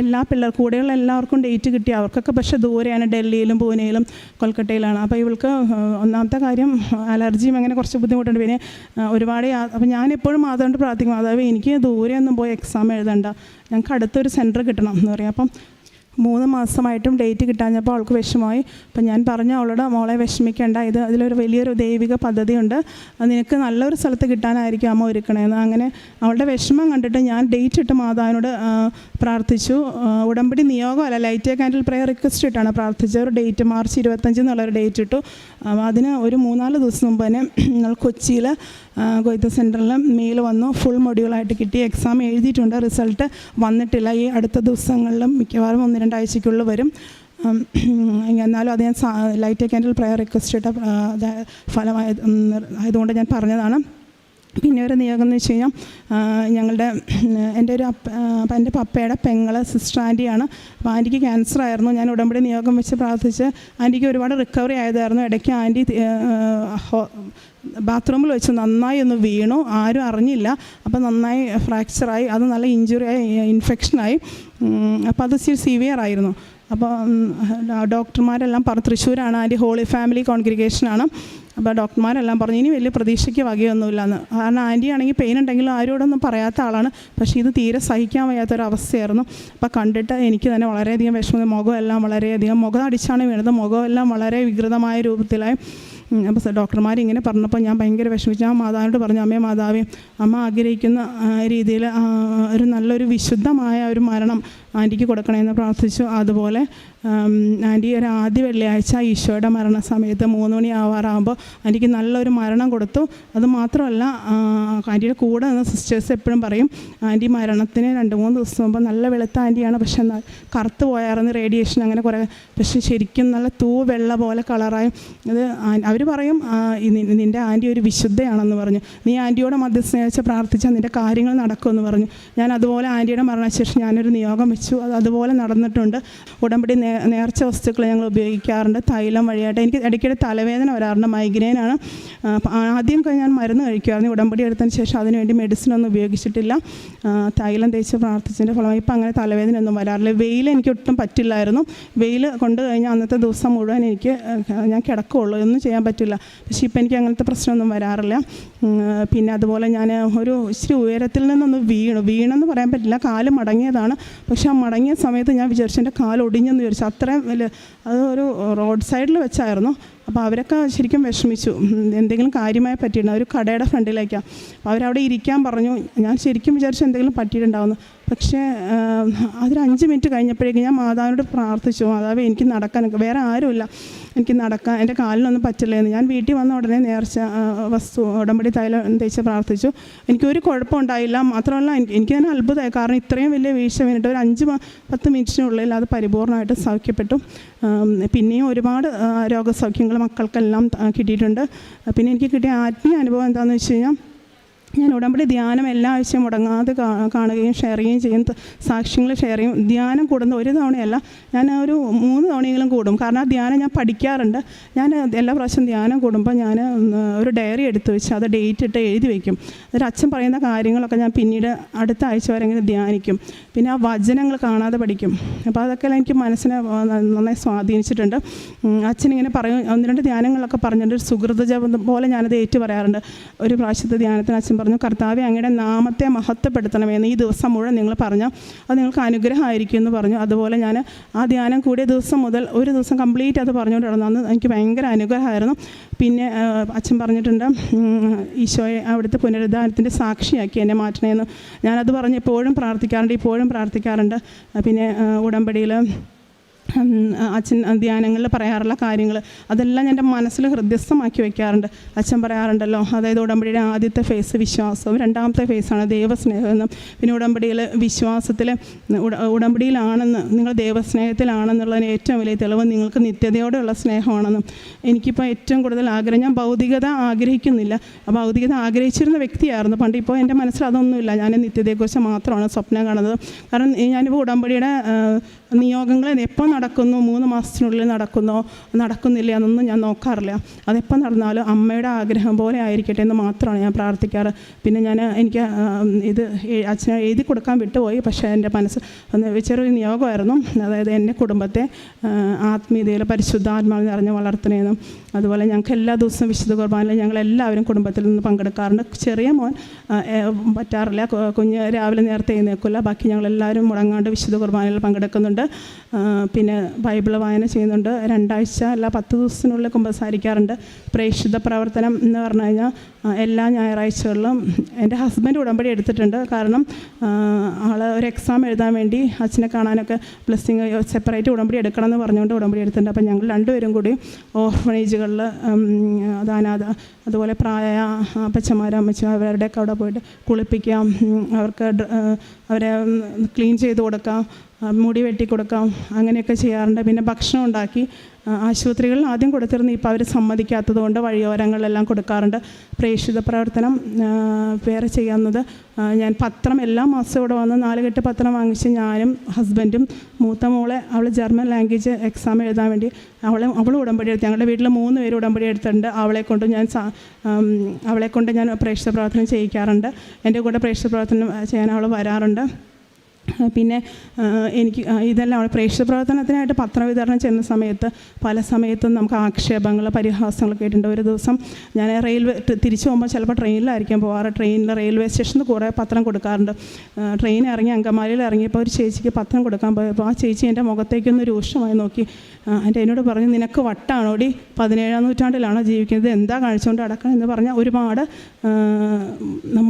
എല്ലാ പിള്ളേർ കൂടെയുള്ള എല്ലാവർക്കും ഡേറ്റ് കിട്ടി. അവർക്കൊക്കെ പക്ഷേ ദൂരെയാണ് ഡൽഹിയിലും പൂനെയിലും കൊൽക്കട്ടയിലാണ്. അപ്പോൾ ഇവൾക്ക് ഒന്നാമത്തെ കാര്യം അലർജിയും അങ്ങനെ കുറച്ച് ബുദ്ധിമുട്ടുണ്ട്. പിന്നെ ഒരുപാട് അപ്പോൾ ഞാൻ ഞാനെപ്പോഴും മാതാവിന്റെ പ്രാർത്ഥിക്കും മാതാവ് എനിക്ക് ദൂരെ ഒന്നും പോയി എക്സാം എഴുതണ്ട. ഞങ്ങൾക്ക് അടുത്തൊരു സെന്റർ കിട്ടണം എന്ന് പറയും. അപ്പം മൂന്ന് മാസമായിട്ടും ഡേറ്റ് കിട്ടാഞ്ഞപ്പോൾ അവൾക്ക് വിഷമമായി. അപ്പം ഞാൻ പറഞ്ഞു അവളോട് മോളെ വിഷമിക്കേണ്ട. ഇത് അതിലൊരു വലിയൊരു ദൈവിക പദ്ധതിയുണ്ട്. നിനക്ക് നല്ലൊരു സ്ഥലത്ത് കിട്ടാനായിരിക്കും അമ്മ ഒരുക്കണേന്ന്. അങ്ങനെ അവളുടെ വിഷമം കണ്ടിട്ട് ഞാൻ ഡേറ്റ് ഇട്ട് മാതാവിനോട് പ്രാർത്ഥിച്ചു. ഉടമ്പടി നിയോഗമല്ല ലൈറ്റ് കാൻഡിൽ പ്രെയർ റിക്വസ്റ്റ് ഇട്ടാണ് പ്രാർത്ഥിച്ചത്. ഒരു ഡേറ്റ് മാർച്ച് ഇരുപത്തഞ്ച് എന്നുള്ളൊരു ഡേറ്റ് ഇട്ടു. അതിന് ഒരു മൂന്നാൽ ദിവസം മുമ്പ് തന്നെ ഞങ്ങൾ കൊച്ചിയിൽ കൊയ്ത്ത് സെന്ററിൽ മെയിൽ വന്നു. ഫുൾ മൊഡ്യൂളായിട്ട് കിട്ടി. എക്സാം എഴുതിയിട്ടുണ്ട്. റിസൾട്ട് വന്നിട്ടില്ല. ഈ അടുത്ത ദിവസങ്ങളിലും മിക്കവാറും ഒന്ന് രണ്ടാഴ്ചയ്ക്കുള്ളിൽ വരും. എന്നാലും അത് ഞാൻ ലൈറ്റ് ക്യാൻഡിൽ പ്രയർ റിക്വസ്റ്റ് ഇട്ട ഫലമായ ആയതുകൊണ്ട് ഞാൻ പറഞ്ഞതാണ്. പിന്നെ ഒരു നിയോഗം എന്ന് വെച്ച് കഴിഞ്ഞാൽ ഞങ്ങളുടെ എന്റെ ഒരു അപ്പം എന്റെ പപ്പയുടെ പെങ്ങൾ സിസ്റ്റർ ആന്റിയാണ് അപ്പോൾ ആന്റിക്ക് ക്യാൻസർ ആയിരുന്നു. ഞാൻ ഉടമ്പടി നിയോഗം വെച്ച് പ്രാർത്ഥിച്ച് ആന്റിക്ക് ഒരുപാട് റിക്കവറി ആയതായിരുന്നു. ഇടയ്ക്ക് ആന്റി ബാത്റൂമിൽ വെച്ച് നന്നായി ഒന്ന് വീണു. ആരും അറിഞ്ഞില്ല. അപ്പോൾ നന്നായി ഫ്രാക്ചറായി. അത് നല്ല ഇഞ്ചുറിയായി ഇൻഫെക്ഷനായി. അപ്പോൾ അത് സിവിയർ ആയിരുന്നു. അപ്പോൾ ഡോക്ടർമാരെല്ലാം പറ തൃശ്ശൂരാണ് ആന്റി ഹോളി ഫാമിലി കോൺഗ്രിഗേഷനാണ്. അപ്പോൾ ഡോക്ടർമാരെല്ലാം പറഞ്ഞു ഇനി വലിയ പ്രതീക്ഷയ്ക്ക് വകയൊന്നുമില്ല എന്ന് കാരണം ആന്റി ആണെങ്കിൽ പെയിൻ ഉണ്ടെങ്കിലും ആരോടൊന്നും പറയാത്ത ആളാണ്. പക്ഷേ ഇത് തീരെ സഹിക്കാൻ വയ്യാത്തൊരവസ്ഥയായിരുന്നു. അപ്പോൾ കണ്ടിട്ട് എനിക്ക് തന്നെ വളരെയധികം വിഷമം. മുഖമെല്ലാം വളരെയധികം മുഖം അടിച്ചാണ് വീണത്. മുഖമെല്ലാം വളരെ വികൃതമായ രൂപത്തിലായി. അപ്പോൾ ഡോക്ടർമാർ ഇങ്ങനെ പറഞ്ഞപ്പോൾ ഞാൻ ഭയങ്കര വിഷമിച്ചു. ഞാൻ മാതാവിനോട് പറഞ്ഞു അമ്മേ മാതാവേ അമ്മ ആഗ്രഹിക്കുന്ന രീതിയിൽ ഒരു നല്ലൊരു വിശുദ്ധമായ ഒരു മരണം ആന്റിക്ക് കൊടുക്കണമെന്ന് പ്രാർത്ഥിച്ചു. അതുപോലെ ആന്റി ഒരു ആദ്യ വെള്ളിയാഴ്ച ഈശോയുടെ മരണസമയത്ത് മൂന്ന് മണി ആവാറാകുമ്പോൾ ആന്റിക്ക് നല്ലൊരു മരണം കൊടുത്തു. അത് മാത്രമല്ല ആ, ആന്റിയുടെ കൂടെ നിന്ന് സിസ്റ്റേഴ്സ് എപ്പോഴും പറയും ആന്റി മരണത്തിന് രണ്ട് മൂന്ന് ദിവസം മുമ്പ് നല്ല വെളുത്ത ആന്റിയാണ് പക്ഷെ എന്നാൽ കറുത്ത് പോയായിരുന്നു റേഡിയേഷൻ അങ്ങനെ കുറേ പക്ഷെ ശരിക്കും നല്ല തൂ വെള്ള പോലെ കളറായി. അത് അവർ പറയും നിന്റെ ആന്റി ഒരു വിശുദ്ധയാണെന്ന് പറഞ്ഞു. നീ ആന്റിയോട് മധ്യസ്നേഹിച്ച് പ്രാർത്ഥിച്ചാൽ നിന്റെ കാര്യങ്ങൾ നടക്കുമെന്ന് പറഞ്ഞു. ഞാൻ അതുപോലെ ആന്റിയുടെ മരണശേഷം ഞാനൊരു നിയോഗം വെച്ചു അത് അതുപോലെ നടന്നിട്ടുണ്ട്. ഉടമ്പടി നേർച്ച വസ്തുക്കൾ ഞങ്ങൾ ഉപയോഗിക്കാറുണ്ട്. തൈലം വഴിയായിട്ട് എനിക്ക് ഇടയ്ക്കിടെ തലവേദന വരാറുണ്ട്. മൈഗ്രെയിനാണ് ആദ്യം ഞാൻ മരുന്ന് കഴിക്കുമായിരുന്നു. ഉടമ്പടി എടുത്തതിന് ശേഷം അതിനുവേണ്ടി മെഡിസിൻ ഒന്നും ഉപയോഗിച്ചിട്ടില്ല. തൈലം തേച്ച് പ്രാർത്ഥിച്ചതിന്റെ ഫലമായി ഇപ്പം അങ്ങനെ തലവേദന ഒന്നും വരാറില്ല. വെയിൽ എനിക്ക് ഒട്ടും പറ്റില്ലായിരുന്നു. വെയിൽ കൊണ്ടു കഴിഞ്ഞാൽ അന്നത്തെ ദിവസം മുഴുവൻ എനിക്ക് ഞാൻ കിടക്കുകയുള്ളൂ ഒന്നും ചെയ്യാൻ പറ്റില്ല. പക്ഷേ ഇപ്പം എനിക്ക് അങ്ങനത്തെ പ്രശ്നമൊന്നും വരാറില്ല. പിന്നെ അതുപോലെ ഞാൻ ഒരു ഇച്ചിരി ഉയരത്തിൽ നിന്നൊന്ന് വീണു. വീണെന്ന് പറയാൻ പറ്റില്ല. കാൽ മടങ്ങിയതാണ്. പക്ഷേ ആ മടങ്ങിയ സമയത്ത് ഞാൻ വിചാരിച്ചു എന്റെ കാൽ ഒടിഞ്ഞെന്ന് വിചാരിച്ചു. അത്രയും വലിയ അത് ഒരു റോഡ് സൈഡിൽ വെച്ചായിരുന്നു. അപ്പോൾ അവരൊക്കെ ശരിക്കും വിഷമിച്ചു. എന്തെങ്കിലും കാര്യമായി പറ്റിയിട്ടുണ്ട്? ഒരു കടയുടെ ഫ്രണ്ടിലേക്കാണ് അപ്പോൾ അവരവിടെ ഇരിക്കാൻ പറഞ്ഞു. ഞാൻ ശരിക്കും വിചാരിച്ചു എന്തെങ്കിലും പറ്റിയിട്ടുണ്ടാവുന്നു പക്ഷേ അതൊരു അഞ്ച് മിനിറ്റ് കഴിഞ്ഞപ്പോഴേക്കും ഞാൻ മാതാവിനോട് പ്രാർത്ഥിച്ചു. മാതാവ് എനിക്ക് നടക്കാനൊക്കെ വേറെ ആരുമില്ല. എനിക്ക് നടക്കാൻ എന്റെ കാലിനൊന്നും പറ്റില്ലായിരുന്നു. ഞാൻ വീട്ടിൽ വന്ന ഉടനെ നേർച്ച വസ്തു ഉടമ്പടി തൈലം തേച്ച് പ്രാർത്ഥിച്ചു. എനിക്കൊരു കുഴപ്പമുണ്ടായില്ല മാത്രമല്ല എനിക്ക് തന്നെ അത്ഭുതമായി. കാരണം ഇത്രയും വലിയ വീഴ്ച വേണ്ടിയിട്ട് ഒരു അഞ്ച് പത്ത് മിനിറ്റിനുള്ളിൽ അത് പരിപൂർണമായിട്ട് സൗഖ്യപ്പെട്ടു. പിന്നെയും ഒരുപാട് രോഗസൗഖ്യങ്ങൾ മക്കൾക്കെല്ലാം കിട്ടിയിട്ടുണ്ട്. പിന്നെ എനിക്ക് കിട്ടിയ ആത്മീയ അനുഭവം എന്താണെന്ന് വെച്ച് കഴിഞ്ഞാൽ ഞാൻ ഉടമ്പടി ധ്യാനം എല്ലാ ആഴ്ചയും മുടങ്ങാതെ കാണുകയും ഷെയർ ചെയ്യുകയും ചെയ്യും. സാക്ഷ്യങ്ങൾ ഷെയർ ചെയ്യും. ധ്യാനം കൂടുന്ന ഒരു തവണയല്ല ഞാൻ ഒരു മൂന്ന് തവണയെങ്കിലും കൂടും. കാരണം ആ ധ്യാനം ഞാൻ പഠിക്കാറുണ്ട്. ഞാൻ എല്ലാ പ്രാവശ്യം ധ്യാനം കൂടുമ്പോൾ ഞാൻ ഒരു ഡയറി എടുത്തു വെച്ച് അത് ഡേറ്റ് ഇട്ട് എഴുതി വയ്ക്കും അതൊരു അച്ഛൻ പറയുന്ന കാര്യങ്ങളൊക്കെ ഞാൻ പിന്നീട് അടുത്ത ആഴ്ച വരെ ഇങ്ങനെ ധ്യാനിക്കും. പിന്നെ ആ വചനങ്ങൾ കാണാതെ പഠിക്കും. അപ്പോൾ അതൊക്കെ എനിക്ക് മനസ്സിനെ നന്നായി സ്വാധീനിച്ചിട്ടുണ്ട്. അച്ഛൻ ഇങ്ങനെ പറയും ഒന്ന് രണ്ട് ധ്യാനങ്ങളൊക്കെ പറഞ്ഞിട്ടുണ്ട് ഒരു സുഹൃത ജപം പോലെ ഞാനത് ഏറ്റു പറയാറുണ്ട്. ഒരു പ്രാവശ്യത്തെ ധ്യാനത്തിന് അച്ഛൻ പറഞ്ഞു കർത്താവെ അങ്ങയുടെ നാമത്തെ മഹത്വപ്പെടുത്തണമെന്ന് ഈ ദിവസം മുഴുവൻ നിങ്ങൾ പറഞ്ഞു അത് നിങ്ങൾക്ക് അനുഗ്രഹമായിരിക്കും എന്ന് പറഞ്ഞു. അതുപോലെ ഞാൻ ആ ധ്യാനം കൂടിയ ദിവസം മുതൽ ഒരു ദിവസം കംപ്ലീറ്റ് അത് പറഞ്ഞുകൊണ്ട് നടന്നു. എനിക്ക് ഭയങ്കര അനുഗ്രഹമായിരുന്നു. പിന്നെ അച്ഛൻ പറഞ്ഞിട്ടുണ്ട് ഈശോയെ അവിടുത്തെ പുനരുദ്ധാനത്തിന്റെ സാക്ഷിയാക്കി എന്നെ മാറ്റണമെന്ന് ഞാനത് പറഞ്ഞ് എപ്പോഴും പ്രാർത്ഥിക്കാറുണ്ട് ഇപ്പോഴും പ്രാർത്ഥിക്കാറുണ്ട്. പിന്നെ ഉടമ്പടിയിൽ അച്ഛൻ ധ്യാനങ്ങളിൽ പറയാറുള്ള കാര്യങ്ങൾ അതെല്ലാം എന്റെ മനസ്സിൽ ഹൃദ്യസ്ഥമാക്കി വയ്ക്കാറുണ്ട്. അച്ഛൻ പറയാറുണ്ടല്ലോ അതായത് ഉടമ്പടിയുടെ ആദ്യത്തെ ഫേസ് വിശ്വാസവും രണ്ടാമത്തെ ഫേസാണ് ദൈവസ്നേഹം എന്നും. പിന്നെ ഉടമ്പടിയിൽ വിശ്വാസത്തിൽ ഉടമ്പടിയിലാണെന്ന് നിങ്ങൾ ദൈവസ്നേഹത്തിലാണെന്നുള്ളതിന് ഏറ്റവും വലിയ തെളിവ് നിങ്ങൾക്ക് നിത്യതയോടെയുള്ള സ്നേഹമാണെന്നും. എനിക്കിപ്പോൾ ഏറ്റവും കൂടുതൽ ആഗ്രഹം ഞാൻ ഭൗതികത ആഗ്രഹിക്കുന്നില്ല. ഭൗതികത ആഗ്രഹിച്ചിരുന്ന വ്യക്തിയായിരുന്നു. പണ്ട് ഇപ്പോൾ എന്റെ മനസ്സിൽ അതൊന്നുമില്ല. ഞാൻ നിത്യതയെക്കുറിച്ച് മാത്രമാണ് സ്വപ്നം കാണുന്നത്. കാരണം ഞാനിപ്പോൾ ഉടമ്പടിയുടെ നിയോഗങ്ങളെ എപ്പോൾ നടക്കുന്നു മൂന്ന് മാസത്തിനുള്ളിൽ നടക്കുന്നോ നടക്കുന്നില്ല എന്നൊന്നും ഞാൻ നോക്കാറില്ല. അതെപ്പോൾ നടന്നാലും അമ്മയുടെ ആഗ്രഹം പോലെ ആയിരിക്കട്ടെ എന്ന് മാത്രമാണ് ഞാൻ പ്രാർത്ഥിക്കാറ്. പിന്നെ ഞാൻ എനിക്ക് ഇത് അച്ഛനെ എഴുതി കൊടുക്കാൻ വിട്ടുപോയി. പക്ഷേ എന്റെ മനസ്സ് ചെറിയൊരു നിയോഗമായിരുന്നു. അതായത് എന്റെ കുടുംബത്തെ ആത്മീയതയിൽ പരിശുദ്ധാത്മാവിൽ നിറഞ്ഞ് വളർത്തണേന്നും അതുപോലെ ഞങ്ങൾക്ക് എല്ലാ ദിവസവും വിശുദ്ധ കുർബാനയിൽ ഞങ്ങൾ എല്ലാവരും കുടുംബത്തിൽ നിന്ന് പങ്കെടുക്കാറുണ്ട്. ചെറിയ മോൻ പറ്റാറില്ല. കുഞ്ഞ് രാവിലെ നേരത്തെ എഴുന്നേക്കില്ല ബാക്കി ഞങ്ങളെല്ലാവരും മുടങ്ങാണ്ട് വിശുദ്ധ കുർബാനയിൽ പങ്കെടുക്കുന്നുണ്ട്. ആ, പിന്നെ ബൈബിൾ വായന ചെയ്യുന്നുണ്ട്. രണ്ടാഴ്ച അല്ല പത്ത് ദിവസത്തിനുള്ളിൽ കുമ്പസാരിക്കാറുണ്ട്. പ്രേക്ഷിത പ്രവർത്തനം എന്ന് പറഞ്ഞു കഴിഞ്ഞാൽ എല്ലാ ഞായറാഴ്ചകളിലും എന്റെ ഹസ്ബൻഡ് ഉടമ്പടി എടുത്തിട്ടുണ്ട്. കാരണം ആൾ ഒരു എക്സാം എഴുതാൻ വേണ്ടി അച്ഛനെ കാണാനൊക്കെ ബ്ലെസ്സിങ് സെപ്പറേറ്റ് ഉടമ്പടി എടുക്കണം എന്ന് പറഞ്ഞുകൊണ്ട് ഉടമ്പടി എടുത്തിട്ടുണ്ട്. അപ്പം ഞങ്ങൾ രണ്ടുപേരും കൂടി ഓർഫണേജുകളിൽ അതാനാഥ അതുപോലെ പ്രായ അപ്പച്ചമാർ അമ്മച്ച അവരുടെയൊക്കെ അവിടെ പോയിട്ട് കുളിപ്പിക്കാം. അവർക്ക് അവരെ ക്ലീൻ ചെയ്ത് കൊടുക്കാം. മുടി വെട്ടി കൊടുക്കാം അങ്ങനെയൊക്കെ ചെയ്യാറുണ്ട്. പിന്നെ ഭക്ഷണം ഉണ്ടാക്കി ആശുപത്രികളിൽ ആദ്യം കൊടുത്തിരുന്നു ഇപ്പോൾ അവർ സമ്മതിക്കാത്തത് കൊണ്ട് വഴിയോരങ്ങളിലെല്ലാം കൊടുക്കാറുണ്ട്. പ്രേക്ഷിത പ്രവർത്തനം വേറെ ചെയ്യാവുന്നത് ഞാൻ പത്രം എല്ലാ മാസവും ഇവിടെ വന്ന് നാല് കെട്ട് പത്രം വാങ്ങിച്ച് ഞാനും ഹസ്ബൻഡും മൂത്ത മോളെ അവൾ ജർമ്മൻ ലാംഗ്വേജ് എക്സാം എഴുതാൻ വേണ്ടി അവളെ അവൾ ഉടമ്പടി എടുത്ത് ഞങ്ങളുടെ വീട്ടിൽ മൂന്ന് പേര് ഉടമ്പടി എടുത്തിട്ടുണ്ട്. അവളെ കൊണ്ട് ഞാൻ അവളെ കൊണ്ട് ഞാൻ പ്രേക്ഷിത പ്രവർത്തനം ചെയ്യിക്കാറുണ്ട്. എന്റെ കൂടെ പ്രേക്ഷിത പ്രവർത്തനം ചെയ്യാൻ അവൾ വരാറുണ്ട്. പിന്നെ എനിക്ക് ഇതെല്ലാം പ്രേക്ഷക പ്രവർത്തനത്തിനായിട്ട് പത്രവിതരണം ചെയ്യുന്ന സമയത്ത് പല സമയത്തും നമുക്ക് ആക്ഷേപങ്ങൾ പരിഹാസങ്ങൾ കേട്ടിട്ടുണ്ട് ഒരു ദിവസം ഞാൻ റെയിൽവേ തിരിച്ചു പോകുമ്പോൾ ചിലപ്പോൾ ട്രെയിനിലായിരിക്കും പോകാറ്. ട്രെയിനിൽ റെയിൽവേ സ്റ്റേഷനിൽ കുറേ പത്രം കൊടുക്കാറുണ്ട്. ട്രെയിൻ ഇറങ്ങി അങ്കമാലിയിൽ ഇറങ്ങിയപ്പോൾ ഒരു ചേച്ചിക്ക് പത്രം കൊടുക്കാൻ പോയപ്പോൾ ആ ചേച്ചി എന്റെ മുഖത്തേക്കൊന്ന് രൂക്ഷമായി നോക്കി. എന്റെ എന്നോട് പറഞ്ഞു നിനക്ക് വട്ടാണോടി പതിനേഴാം നൂറ്റാണ്ടിലാണോ ജീവിക്കുന്നത്? എന്താ കാണിച്ചുകൊണ്ട് അടക്കണം എന്ന് പറഞ്ഞാൽ ഒരുപാട്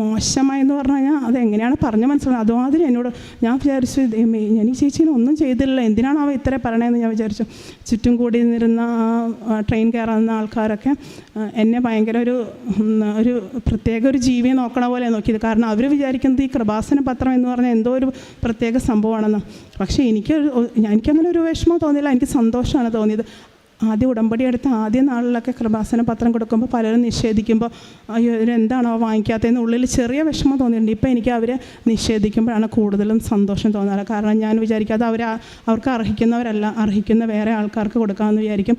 മോശമായി എന്ന് പറഞ്ഞു കഴിഞ്ഞാൽ അത് എങ്ങനെയാണ് പറഞ്ഞു മനസ്സിലാക്കുന്നത്? അതുമാതിരി എന്നോട് ഞാൻ വിചാരിച്ചു ദൈവമേ, ഞാൻ ഈ ചേച്ചീനെ ഒന്നും ചെയ്തില്ല എന്തിനാണ് അവ ഇത്ര പറയണതെന്ന് ഞാൻ വിചാരിച്ചു. ചുറ്റും കൂടി നിന്നിരുന്ന ട്രെയിൻ കയറുന്ന ആൾക്കാരൊക്കെ എന്നെ ഭയങ്കര ഒരു ഒരു പ്രത്യേക ഒരു ജീവിയെ നോക്കണ പോലെ നോക്കിയത്. കാരണം അവർ വിചാരിക്കുന്നത് ഈ കൃപാസന പത്രം എന്ന് പറഞ്ഞാൽ എന്തോ ഒരു പ്രത്യേക സംഭവമാണെന്ന്. പക്ഷേ എനിക്ക് എനിക്കങ്ങനെ ഒരു വിഷമം തോന്നിയില്ല എനിക്ക് സന്തോഷമാണ് തോന്നിയത്. ആദ്യം ഉടമ്പടി എടുത്ത ആദ്യ നാളിലൊക്കെ കൃപാസന പത്രം കൊടുക്കുമ്പോൾ പലരും നിഷേധിക്കുമ്പോൾ അയ്യോ ഇവരെന്താണോ വാങ്ങിക്കാത്തതെന്ന് ഉള്ളിൽ ചെറിയ വിഷമം തോന്നിയിട്ടുണ്ട്. ഇപ്പോൾ എനിക്ക് അവരെ നിഷേധിക്കുമ്പോഴാണ് കൂടുതലും സന്തോഷം തോന്നാറ്. കാരണം ഞാൻ വിചാരിക്കാതെ അവർ അവർക്ക് അർഹിക്കുന്നവരല്ല. അർഹിക്കുന്ന വേറെ ആൾക്കാർക്ക് കൊടുക്കാമെന്ന് വിചാരിക്കും.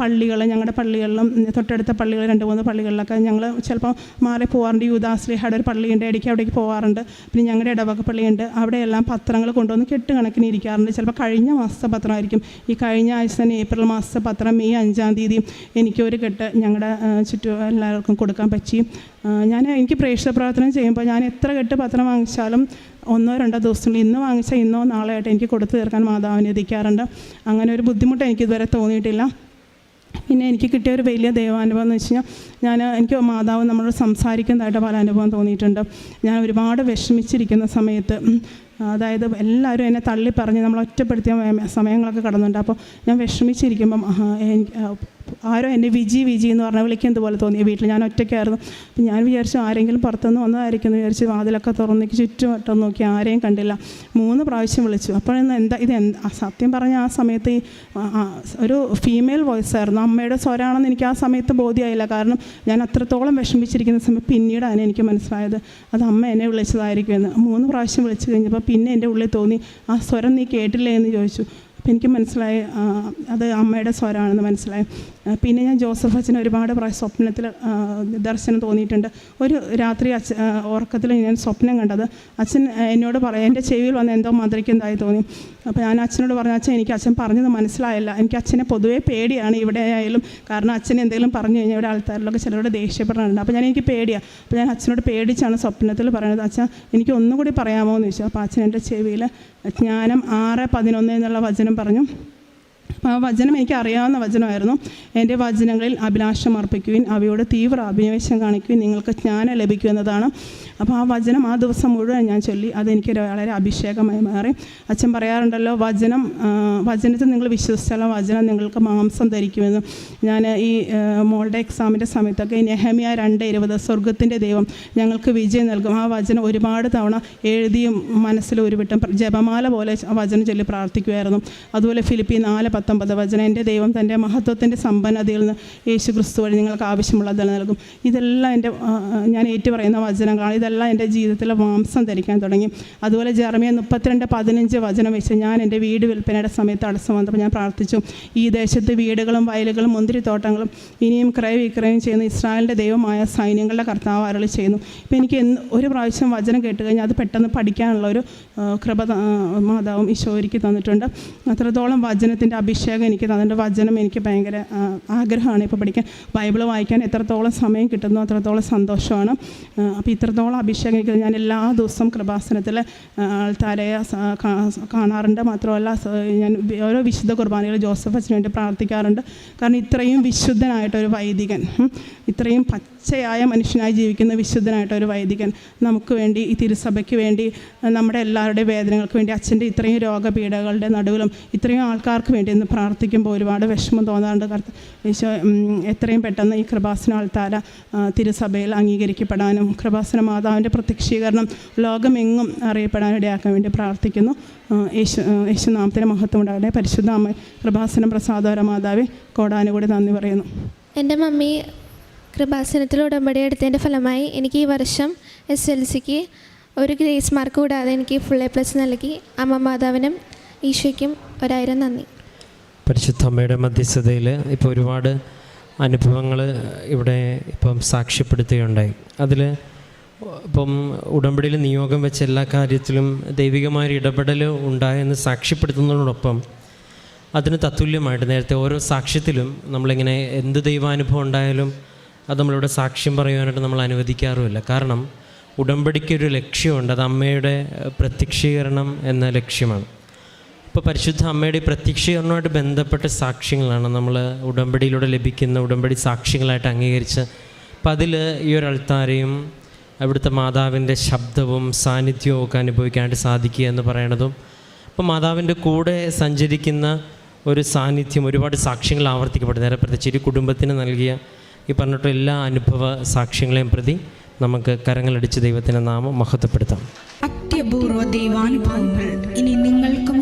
പള്ളികൾ ഞങ്ങളുടെ പള്ളികളിലും തൊട്ടടുത്ത പള്ളികൾ രണ്ട് മൂന്ന് പള്ളികളിലൊക്കെ ഞങ്ങൾ ചിലപ്പോൾ മാറി പോകാറുണ്ട് യൂദാശ്രീഹയുടെ ഒരു പള്ളിയുണ്ട് ഇടയ്ക്ക് അവിടേക്ക് പോകാറുണ്ട് പിന്നെ ഞങ്ങളുടെ ഇടവക പള്ളിയുണ്ട്. അവിടെയെല്ലാം പത്രങ്ങൾ കൊണ്ടുവന്ന് കെട്ടുകണക്കിന് ഇരിക്കാറുണ്ട്. ചിലപ്പോൾ കഴിഞ്ഞ മാസത്തെ പത്രമായിരിക്കും. ഈ കഴിഞ്ഞ ആഴ്ച തന്നെ ഏപ്രിൽ മാസത്തെ പത്രം ഈ അഞ്ചാം തീയതി എനിക്കൊരു കെട്ട് ഞങ്ങളുടെ ചുറ്റും എല്ലാവർക്കും കൊടുക്കാൻ പറ്റി. ഞാൻ എനിക്ക് പ്രേക്ഷക പ്രവർത്തനം ചെയ്യുമ്പോൾ ഞാൻ എത്ര കെട്ട് പത്രം വാങ്ങിച്ചാലും ഒന്നോ രണ്ടോ ദിവസങ്ങളിൽ ഇന്ന് വാങ്ങിച്ചാൽ ഇന്നോ നാളെ ആയിട്ട് എനിക്ക് കൊടുത്തു തീർക്കാൻ മാതാവിനെ എത്തിക്കാറുണ്ട് അങ്ങനെ ഒരു ബുദ്ധിമുട്ട് എനിക്ക് ഇതുവരെ തോന്നിയിട്ടില്ല. പിന്നെ എനിക്ക് കിട്ടിയ ഒരു വലിയ ദൈവാനുഭവം എന്ന് വെച്ച് കഴിഞ്ഞാൽ ഞാൻ എനിക്ക് മാതാവ് നമ്മളോട് സംസാരിക്കുന്നതായിട്ട് പല അനുഭവം തോന്നിയിട്ടുണ്ട്. ഞാൻ ഒരുപാട് വിഷമിച്ചിരിക്കുന്ന സമയത്ത് അതായത് എല്ലാവരും എന്നെ തള്ളി പറഞ്ഞ് നമ്മൾ ഒറ്റപ്പെടുത്തിയ സമയങ്ങളൊക്കെ കടന്നുണ്ട്. അപ്പോൾ ഞാൻ വിഷമിച്ചിരിക്കുമ്പം ആരോ എന്നെ വിജി വിജി എന്ന് പറഞ്ഞാൽ വിളിക്കുന്നത് ഇതുപോലെ തോന്നി. വീട്ടിൽ ഞാൻ ഒറ്റയ്ക്കായിരുന്നു. അപ്പം ഞാൻ വിചാരിച്ചു ആരെങ്കിലും പുറത്തുനിന്ന് വന്നതായിരിക്കും എന്ന് വിചാരിച്ച് വാതിലൊക്കെ തുറന്നേക്ക് ചുറ്റുവട്ടം നോക്കി ആരെയും കണ്ടില്ല. മൂന്ന് പ്രാവശ്യം വിളിച്ചു. അപ്പോഴൊന്ന് എന്താ ഇത് എന്താ സത്യം പറഞ്ഞ ആ സമയത്ത് ഒരു ഫീമെയിൽ വോയിസ് ആയിരുന്നു. അമ്മയുടെ സ്വരാണെന്ന് എനിക്ക് ആ സമയത്ത് ബോധ്യമായില്ല കാരണം ഞാൻ അത്രത്തോളം വിഷമിച്ചിരിക്കുന്ന സമയം പിന്നീടാണ് എനിക്ക് മനസ്സിലായത്. അത് അമ്മ എന്നെ വിളിച്ചതായിരിക്കുമെന്ന്. മൂന്ന് പ്രാവശ്യം വിളിച്ചു കഴിഞ്ഞപ്പോൾ പിന്നെ എന്റെ ഉള്ളിൽ തോന്നി ആ സ്വരം നീ കേട്ടില്ലേ എന്ന് ചോദിച്ചു. അപ്പോൾ എനിക്ക് മനസ്സിലായി അത് അമ്മയുടെ സ്വരമാണെന്ന് മനസ്സിലായി. പിന്നെ ഞാൻ ജോസഫ് അച്ഛന് ഒരുപാട് സ്വപ്നത്തിൽ ദർശനം തോന്നിയിട്ടുണ്ട്. ഒരു രാത്രി അച്ഛ ഉറക്കത്തിൽ ഞാൻ സ്വപ്നം കണ്ടത് അച്ഛൻ എന്നോട് പറയാം എന്റെ ചെവിയിൽ വന്ന് എന്തോ മന്ത്രിക്കുന്നതായി തോന്നി. അപ്പോൾ ഞാൻ അച്ഛനോട് പറഞ്ഞു അച്ഛൻ എനിക്ക് അച്ഛൻ പറഞ്ഞത് മനസ്സിലായില്ല. എനിക്ക് അച്ഛനെ പൊതുവേ പേടിയാണ് ഇവിടെ ആയാലും കാരണം അച്ഛൻ എന്തെങ്കിലും പറഞ്ഞു കഴിഞ്ഞാൽ ഇവിടെ ആൾക്കാരിലൊക്കെ ചിലരോട് ദേഷ്യപ്പെടാറുണ്ട്. അപ്പോൾ ഞാൻ എനിക്ക് പേടിയാണ് അപ്പോൾ ഞാൻ അച്ഛനോട് പേടിച്ചാണ് സ്വപ്നത്തിൽ പറയുന്നത് അച്ഛൻ എനിക്ക് ഒന്നും കൂടി പറയാമോ എന്ന് ചോദിച്ചു. അപ്പോൾ അച്ഛൻ എന്റെ ചെവിയിൽ ജ്ഞാനം ആറ് പതിനൊന്ന് എന്നുള്ള വചനം പറഞ്ഞു. ആ വചനം എനിക്ക് അറിയാവുന്ന വചനമായിരുന്നു. എന്റെ വചനങ്ങളിൽ അഭിലാഷം അർപ്പിക്കുവിൻ അവയോട് തീവ്ര അഭിനിവേശം കാണിക്കുവിൻ നിങ്ങൾക്ക് ജ്ഞാനം ലഭിക്കും എന്നതാണ് അപ്പോൾ ആ വചനം ആ ദിവസം മുഴുവൻ ഞാൻ ചൊല്ലി അതെനിക്ക് വളരെ അഭിഷേകമായി മാറി. അച്ഛൻ പറയാറുണ്ടല്ലോ വചനം വചനത്തിൽ നിങ്ങൾ വിശ്വസിച്ചാൽ വചനം നിങ്ങൾക്ക് മാംസം ധരിക്കുമെന്ന്. ഞാൻ ഈ മോളുടെ എക്സാമിന്റെ സമയത്തൊക്കെ നെഹമിയ രണ്ട് ഇരുപത് സ്വർഗത്തിന്റെ ദൈവം ഞങ്ങൾക്ക് വിജയം നൽകും. ആ വചനം ഒരുപാട് തവണ എഴുതിയും മനസ്സിൽ ഉരുവിട്ടും ജപമാല പോലെ വചനം ചൊല്ലി പ്രാർത്ഥിക്കുമായിരുന്നു. അതുപോലെ ഫിലിപ്പി നാല് പത്തൊമ്പത് വചനം എന്റെ ദൈവം തന്റെ മഹത്വത്തിന്റെ സമ്പന്നതയിൽ നിന്ന് യേശു ക്രിസ്തു വഴി നിങ്ങൾക്ക് ആവശ്യമുള്ളത് നൽകും. ഇതെല്ലാം എന്റെ ഞാൻ ഏറ്റു പറയുന്ന വചനങ്ങളാണ്. ഇതെല്ലാം എന്റെ ജീവിതത്തിലെ മാംസം ധരിക്കാൻ തുടങ്ങി. അതുപോലെ ജർമ്മിയ മുപ്പത്തിരണ്ട് പതിനഞ്ച് വചനം വെച്ച് ഞാൻ എന്റെ വീട് വിൽപ്പനയുടെ സമയത്ത് തടസ്സം വന്നപ്പോൾ ഞാൻ പ്രാർത്ഥിച്ചു. ഈ ദേശത്ത് വീടുകളും വയലുകളും മുന്തിരിത്തോട്ടങ്ങളും ഇനിയും ക്രയവിക്രയം ചെയ്യുന്ന ഇസ്രായേലിന്റെ ദൈവമായ സൈന്യങ്ങളുടെ കർത്താവ് അരളി ചെയ്യുന്നു. ഇപ്പം എനിക്ക് എന്ന് ഒരു പ്രാവശ്യം വചനം കേട്ട് കഴിഞ്ഞാൽ അത് പെട്ടെന്ന് പഠിക്കാനുള്ള ഒരു കൃപ മാതാവും ഈശോ ഒരുക്കി തന്നിട്ടുണ്ട്. അത്രത്തോളം വചനത്തിന്റെ അഭിഷേകം എനിക്ക് അതിന്റെ വചനം എനിക്ക് ഭയങ്കര ആഗ്രഹമാണ് ഇപ്പോൾ പഠിക്കാൻ. ബൈബിൾ വായിക്കാൻ എത്രത്തോളം സമയം കിട്ടുന്നു അത്രത്തോളം സന്തോഷമാണ്. അപ്പോൾ ഇത്രത്തോളം അഭിഷേകം എനിക്ക് ഞാൻ എല്ലാ ദിവസവും കൃപാസനത്തിൽ ആൾത്താരെ സ- കാണാറുണ്ട്. മാത്രമല്ല ഞാൻ ഓരോ വിശുദ്ധ കുർബാനകൾ ജോസഫ് അച്ഛന് വേണ്ടി പ്രാർത്ഥിക്കാറുണ്ട്. കാരണം ഇത്രയും വിശുദ്ധനായിട്ടൊരു വൈദികൻ ഇത്രയും പച്ചയായ മനുഷ്യനായി ജീവിക്കുന്ന വിശുദ്ധനായിട്ടൊരു വൈദികൻ നമുക്ക് വേണ്ടി ഈ തിരുസഭയ്ക്ക് വേണ്ടി നമ്മുടെ എല്ലാവരുടെയും വേദനകൾക്ക് വേണ്ടി അച്ഛന്റെ ഇത്രയും രോഗപീഠകളുടെ നടുവിലും ഇത്രയും ആൾക്കാർക്ക് വേണ്ടി ഇന്ന് പ്രാർത്ഥിക്കുമ്പോൾ ഒരുപാട് വിഷമം തോന്നാറുണ്ട്. കർത്ത ഈശോ എത്രയും പെട്ടെന്ന് ഈ കൃപാസന ആൾത്താര തിരുസഭയിൽ അംഗീകരിക്കപ്പെടാനും കൃപാസന മാതാവിന്റെ പ്രത്യക്ഷീകരണം ലോകമെങ്ങും അറിയപ്പെടാനും ഇടയാക്കാൻ വേണ്ടി പ്രാർത്ഥിക്കുന്നു. യേശു യേശുനാമത്തിന് മഹത്വം ഉണ്ടാകട്ടെ. പരിശുദ്ധ അമ്മ കൃപാസനം പ്രസാദോര മാതാവെ കോടാനുകൂടി നന്ദി പറയുന്നു. എന്റെ മമ്മി കൃപാസനത്തിൽ ഉടമ്പടി എടുത്തതിന്റെ ഫലമായി എനിക്ക് ഈ വർഷം എസ് എൽ സിക്ക് ഒരു ഗ്രേസ് മാർക്ക് കൂടാതെ എനിക്ക് ഫുൾ എ പ്ലസ് നൽകി. അമ്മ മാതാവിനും ഈശോയ്ക്കും ഒരായിരം നന്ദി. പരിശുദ്ധ അമ്മയുടെ മധ്യസ്ഥതയിൽ ഇപ്പോൾ ഒരുപാട് അനുഭവങ്ങൾ ഇവിടെ ഇപ്പം സാക്ഷ്യപ്പെടുത്തുകയുണ്ടായി. അതിൽ ഇപ്പം ഉടമ്പടിയിൽ നിയോഗം വെച്ച എല്ലാ കാര്യത്തിലും ദൈവികമായ ഇടപെടൽ ഉണ്ടായെന്ന് സാക്ഷ്യപ്പെടുത്തുന്നതിനോടൊപ്പം അതിന് തത്തുല്യമായിട്ട് നേരത്തെ ഓരോ സാക്ഷ്യത്തിലും നമ്മളിങ്ങനെ എന്ത് ദൈവാനുഭവം ഉണ്ടായാലും അത് നമ്മളിവിടെ സാക്ഷ്യം പറയുവാനായിട്ട് നമ്മൾ അനുവദിക്കാറുമില്ല. കാരണം ഉടമ്പടിക്കൊരു ലക്ഷ്യമുണ്ട് അത് അമ്മയുടെ പ്രത്യക്ഷീകരണം എന്ന ലക്ഷ്യമാണ്. ഇപ്പോൾ പരിശുദ്ധ അമ്മയുടെ ഈ പ്രത്യക്ഷീകരണവുമായിട്ട് ബന്ധപ്പെട്ട സാക്ഷ്യങ്ങളാണ് നമ്മൾ ഉടമ്പടിയിലൂടെ ലഭിക്കുന്ന ഉടമ്പടി സാക്ഷ്യങ്ങളായിട്ട് അംഗീകരിച്ച്. അപ്പം അതിൽ ഈ ഒരു അൾത്താരയും അവിടുത്തെ മാതാവിന്റെ ശബ്ദവും സാന്നിധ്യവും ഒക്കെ അനുഭവിക്കാനായിട്ട് സാധിക്കുക എന്ന് പറയണതും. അപ്പോൾ മാതാവിന്റെ കൂടെ സഞ്ചരിക്കുന്ന ഒരു സാന്നിധ്യം ഒരുപാട് സാക്ഷ്യങ്ങൾ ആവർത്തിക്കപ്പെടും നേരെ പ്രത്യേകിച്ച് ഒരു കുടുംബത്തിന് നൽകിയ ഈ പറഞ്ഞിട്ടുള്ള എല്ലാ അനുഭവ സാക്ഷ്യങ്ങളെയും പ്രതി നമുക്ക് കരങ്ങളടിച്ച് ദൈവത്തിന്റെ നാമം മഹത്വപ്പെടുത്താം.